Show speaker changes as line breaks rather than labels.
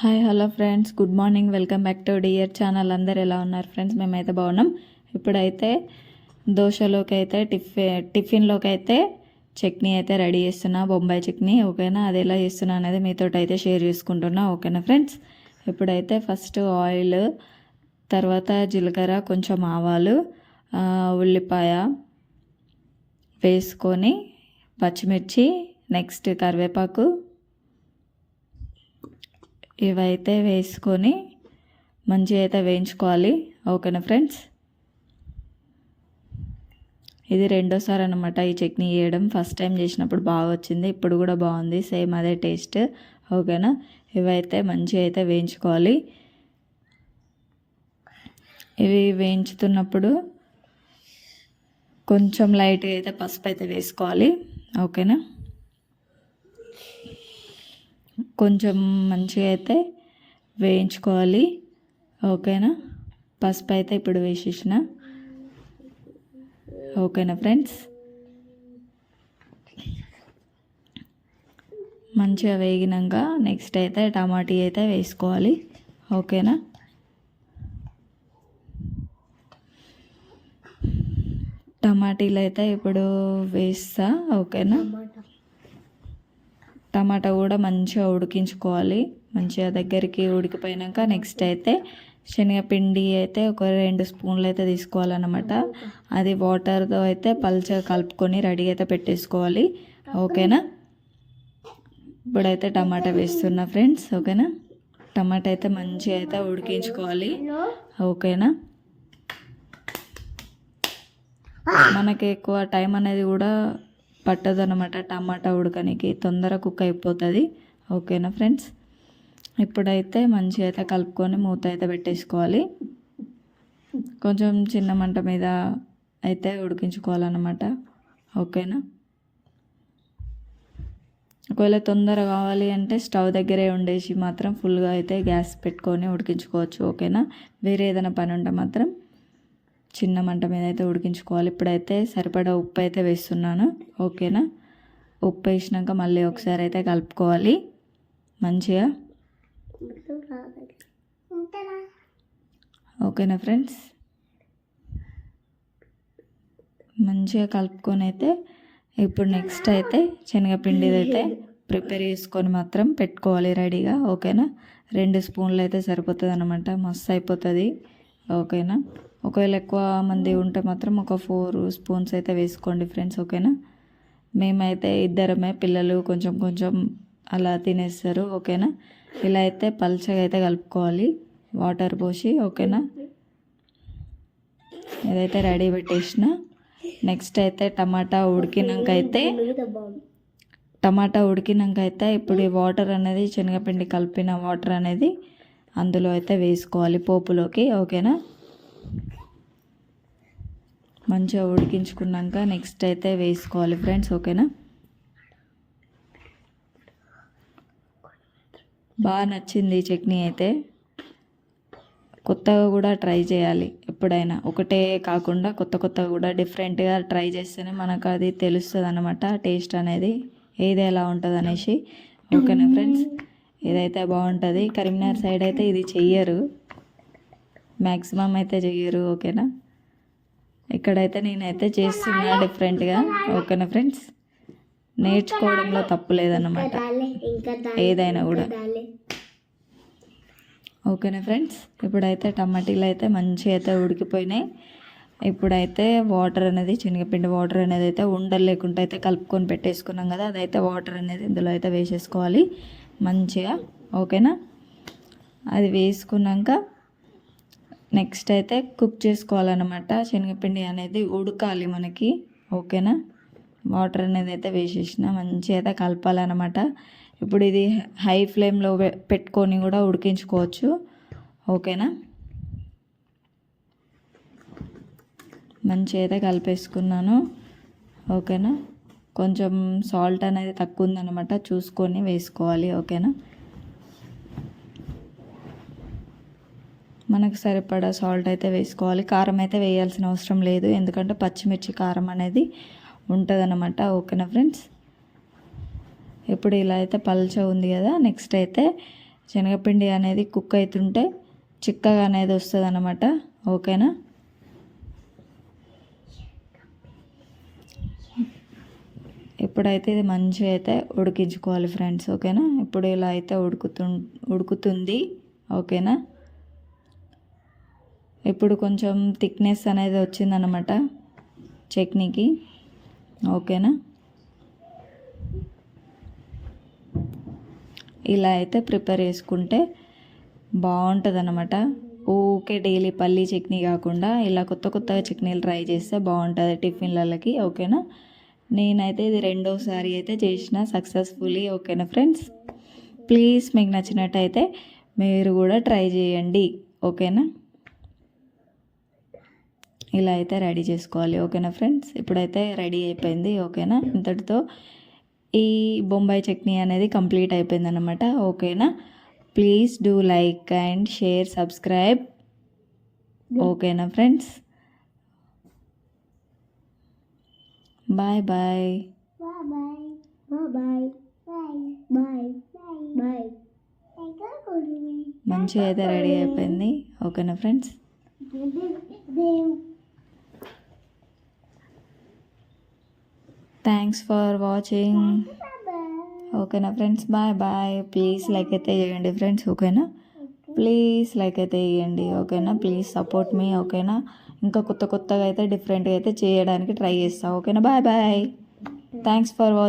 Hi hello friends. Good morning. Welcome back to dear channel. అందరు ఎలా ఉన్నారు friends? మేమైతే బాగున్నాం. ఇప్పుడైతే దోశలోకి అయితే టిఫి టిఫిన్లోకి అయితే చట్నీ అయితే రెడీ చేస్తున్నా. బొంబాయి చట్నీ ఓకేనా? అది ఎలా చేస్తున్నా అనేది మీతో అయితే షేర్ చేసుకుంటున్నా. ఓకేనా ఫ్రెండ్స్? ఇప్పుడైతే ఫస్ట్ ఆయిల్ తర్వాత జీలకర్ర కొంచెం ఆవాలు ఉల్లిపాయ వేసుకొని పచ్చిమిర్చి నెక్స్ట్ కరివేపాకు ఇవైతే వేసుకొని మంచిగా అయితే వేయించుకోవాలి. ఓకేనా ఫ్రెండ్స్? ఇది రెండోసారి అనమాట ఈ చట్నీ వేయడం. ఫస్ట్ టైం చేసినప్పుడు బాగా వచ్చింది. ఇప్పుడు కూడా బాగుంది. సేమ్ అదే టేస్ట్. ఓకేనా? ఇవైతే మంచిగా అయితే వేయించుకోవాలి. ఇవి వేయించుతున్నప్పుడు కొంచెం లైట్గా అయితే పసుపు అయితే వేసుకోవాలి. ఓకేనా? కొంచెం మంచిగా అయితే వేయించుకోవాలి. ఓకేనా? పసుపు అయితే ఇప్పుడు వేసేసిన. ఓకేనా ఫ్రెండ్స్? మంచిగా వేగినాక నెక్స్ట్ అయితే టమాటీ అయితే వేసుకోవాలి. ఓకేనా? టమాటీలు అయితే ఇప్పుడు వేస్తా. ఓకేనా? టమాటా కూడా మంచిగా ఉడికించుకోవాలి. మంచిగా దగ్గరికి ఉడికిపోయినాక నెక్స్ట్ అయితే శనగపిండి అయితే ఒక రెండు స్పూన్లు అయితే తీసుకోవాలన్నమాట. అది వాటర్తో అయితే పల్చగా కలుపుకొని రెడీ అయితే పెట్టేసుకోవాలి. ఓకేనా? ఇప్పుడైతే టమాటా వేస్తున్నా ఫ్రెండ్స్ ఓకేనా? టమాటా అయితే మంచిగా అయితే ఉడికించుకోవాలి. ఓకేనా? మనకి ఎక్కువ టైం అనేది కూడా పట్టదు అనమాట టమాటా ఉడకనికి తొందర కుక్ అయిపోతుంది. ఓకేనా ఫ్రెండ్స్? ఇప్పుడైతే మంచిగా అయితే కలుపుకొని మూత అయితే పెట్టేసుకోవాలి. కొంచెం చిన్న మంట మీద అయితే ఉడికించుకోవాలన్నమాట. ఓకేనా? ఒకవేళ తొందర కావాలి అంటే స్టవ్ దగ్గరే ఉండేసి మాత్రం ఫుల్గా అయితే గ్యాస్ పెట్టుకొని ఉడికించుకోవచ్చు. ఓకేనా? వేరే ఏదైనా పని ఉంటే మాత్రం చిన్న మంట మీద అయితే ఉడికించుకోవాలి. ఇప్పుడైతే సరిపడా ఉప్పు అయితే వేస్తున్నాను. ఓకేనా? ఉప్పు వేసినాక మళ్ళీ ఒకసారి అయితే కలుపుకోవాలి. మంచిగా? ఓకేనా ఫ్రెండ్స్? మంచిగా కలుపుకొని అయితే ఇప్పుడు నెక్స్ట్ అయితే శనగపిండిది అయితే ప్రిపేర్ చేసుకొని మాత్రం పెట్టుకోవాలి రెడీగా. ఓకేనా? రెండు స్పూన్లు అయితే సరిపోతుంది అనమాట మస్తు అయిపోతుంది. ఓకేనా? ఒకవేళ ఎక్కువ మంది ఉంటే మాత్రం ఒక ఫోర్ స్పూన్స్ అయితే వేసుకోండి ఫ్రెండ్స్ ఓకేనా? మేమైతే ఇద్దరమే పిల్లలు కొంచెం కొంచెం అలా తినేస్తారు ఓకేనా? ఇలా అయితే పల్చగా అయితే కలుపుకోవాలి వాటర్ పోసి ఓకేనా? ఇదైతే రెడీ పెట్టేసిన. నెక్స్ట్ అయితే టమాటా ఉడికినాక అయితే టమాటా ఉడికినాక అయితే ఇప్పుడు ఈ వాటర్ అనేది శనగపిండి కలిపిన వాటర్ అనేది అందులో అయితే వేసుకోవాలి పోపులోకి ఓకేనా? మంచిగా ఉడికించుకున్నాక నెక్స్ట్ అయితే వేసుకోవాలి ఫ్రెండ్స్ ఓకేనా? బాగా నచ్చింది ఈ చట్నీ అయితే. కొత్తగా కూడా ట్రై చేయాలి ఎప్పుడైనా. ఒకటే కాకుండా కొత్త కొత్తగా కూడా డిఫరెంట్గా ట్రై చేస్తేనే మనకు అది తెలుస్తుంది అనమాట టేస్ట్ అనేది. ఏది ఎలా ఉంటుంది అనేసి ఓకేనా ఫ్రెండ్స్? ఇదైతే బాగుంటుంది కరీంనగర్ సైడ్ అయితే ఇది చెయ్యరు. మ్యాక్సిమం అయితే చెయ్యరు ఓకేనా? ఇక్కడైతే నేనైతే చేస్తున్నా డిఫరెంట్గా ఓకేనా ఫ్రెండ్స్ నేర్చుకోవడంలో తప్పు లేదన్నమాట. ఏదైనా కూడా. ఓకేనా ఫ్రెండ్స్ ఇప్పుడైతే టమాటీలు అయితే మంచిగా అయితే ఉడికిపోయినాయి. ఇప్పుడైతే వాటర్ అనేది శనగపిండి వాటర్ అనేది అయితే ఉండలు లేకుండా అయితే కలుపుకొని పెట్టేసుకున్నాం కదా అదైతే వాటర్ అనేది ఇందులో అయితే వేసేసుకోవాలి మంచిగా. ఓకేనా? అది వేసుకున్నాక నెక్స్ట్ అయితే కుక్ చేసుకోవాలన్నమాట. శనగపిండి అనేది ఉడకాలి మనకి. ఓకేనా? వాటర్ అనేది అయితే వేసేసిన. మంచిగా అయితే కలపాలన్నమాట. ఇప్పుడు ఇది హై ఫ్లేమ్లో పెట్టుకొని కూడా ఉడికించుకోవచ్చు. ఓకేనా? మంచిగా అయితే కలిపేసుకున్నాను. ఓకేనా? కొంచెం సాల్ట్ అనేది తక్కువ ఉందన్నమాట. చూసుకొని వేసుకోవాలి. ఓకేనా? మనకు సరిపడా సాల్ట్ అయితే వేసుకోవాలి. కారం అయితే వేయాల్సిన అవసరం లేదు. ఎందుకంటే పచ్చిమిర్చి కారం అనేది ఉంటుంది ఓకేనా ఫ్రెండ్స్ ఇప్పుడు ఇలా అయితే పల్చ ఉంది కదా. నెక్స్ట్ అయితే శనగపిండి అనేది కుక్ అవుతుంటే చిక్కగా అనేది వస్తుంది అన్నమాట ఓకేనా ఇప్పుడైతే ఇది మంచిగా అయితే ఉడికించుకోవాలి ఫ్రెండ్స్ ఓకేనా ఇప్పుడు ఇలా అయితే ఉడుకుతు ఉడుకుతుంది. ఓకేనా ఇప్పుడు కొంచెం థిక్నెస్ అనేది వచ్చిందనమాట చట్నీకి. ఓకేనా? ఇలా అయితే ప్రిపేర్ చేసుకుంటే బాగుంటుంది అనమాట ఊకే డైలీ పల్లీ చట్నీ కాకుండా ఇలా కొత్త కొత్తగా చట్నీలు ట్రై చేస్తే బాగుంటుంది టిఫిన్లకి. ఓకేనా? నేనైతే ఇది రెండోసారి అయితే చేసిన సక్సెస్ఫుల్లీ. ఓకేనా ఫ్రెండ్స్? ప్లీజ్ మీకు నచ్చినట్టయితే మీరు కూడా ట్రై చేయండి. ఓకేనా? ఇలా అయితే రెడీ చేసుకోవాలి ఓకేనా ఫ్రెండ్స్? ఇప్పుడైతే రెడీ అయిపోయింది ఓకేనా? ఇంతటితో ఈ బొంబాయి చట్నీ అనేది కంప్లీట్ అయిపోయింది అనమాట ఓకేనా? Please do like and share subscribe ఓకేనా ఫ్రెండ్స్? Bye bye. మంచిగా అయితే రెడీ అయిపోయింది ఓకేనా ఫ్రెండ్స్? థ్యాంక్స్ ఫర్ వాచింగ్ ఓకేనా friends bye bye please like అయితే చేయండి ఫ్రెండ్స్ ఓకేనా ప్లీజ్ లైక్ అయితే చేయండి ఓకేనా ప్లీజ్ సపోర్ట్ మీ ఓకేనా ఇంకా కొత్త కొత్తగా అయితే డిఫరెంట్గా అయితే చేయడానికి ట్రై చేస్తా ఓకేనా bye bye thanks for watching